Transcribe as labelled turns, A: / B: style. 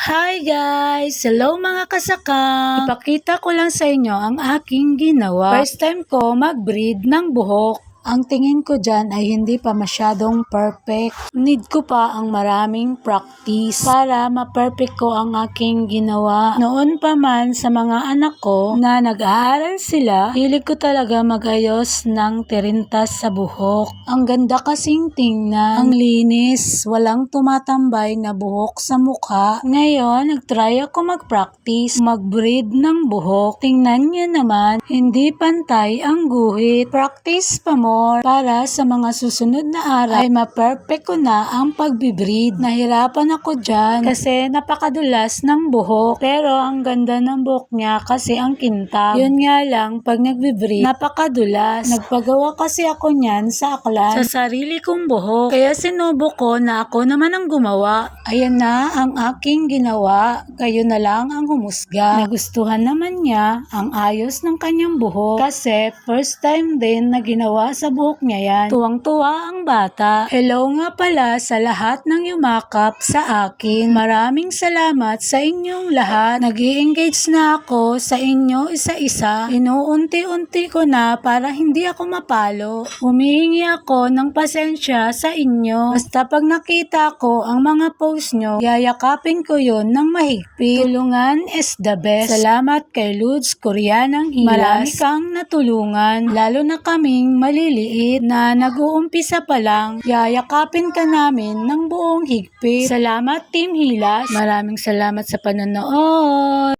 A: Hi guys! Hello mga kasaka! Ipakita ko lang sa inyo ang aking ginawa. First time ko mag-breed ng buhok. Ang tingin ko dyan ay hindi pa masyadong perfect. Need ko pa ang maraming practice para ma-perfect ko ang aking ginawa. Noon pa man sa mga anak ko na nag-aaral sila, hilig ko talaga magayos ng tirintas sa buhok. Ang ganda kasing tingnan. Ang linis. Walang tumatambay na buhok sa mukha. Ngayon, nag-try ako mag-practice, mag-breed ng buhok. Tingnan niyo naman, hindi pantay ang guhit. Practice pa more para sa mga susunod na araw ay ma-perfect ko na ang pagbibreed. Nahirapan ako dyan kasi napakadulas ng buhok. Pero ang ganda ng buhok niya kasi ang kintab. Yun nga lang, pag nagbibreed, napakadulas. Nagpagawa kasi ako niyan sa aklan sa sarili kong buhok. Kaya sinubo ko na ako naman ang gumawa. Ayan na ang aking ginawa. Kayo na lang ang humusga. Nagustuhan naman niya ang ayos ng kanyang buhok. Kasi first time din na ginawa sa buhok niya yan. Tuwang-tuwa ang bata. Hello nga pala sa lahat ng yumakap sa akin. Maraming salamat sa inyong lahat. nag engage na ako sa inyo isa-isa. Inuunti-unti ko na para hindi ako mapalo. Humihingi ako ng pasensya sa inyo. Basta pag nakita ko ang mga post nyo, yayakapin ko yon ng mahigpit. Tulungan is the best. Salamat kay Ludes Koreanang Hilas. Marami kang natulungan. Lalo na kaming maliliit na nag-uumpisa pa lang, yayakapin ka namin ng buong higpit. Salamat Team Hilas. Maraming salamat sa panonood.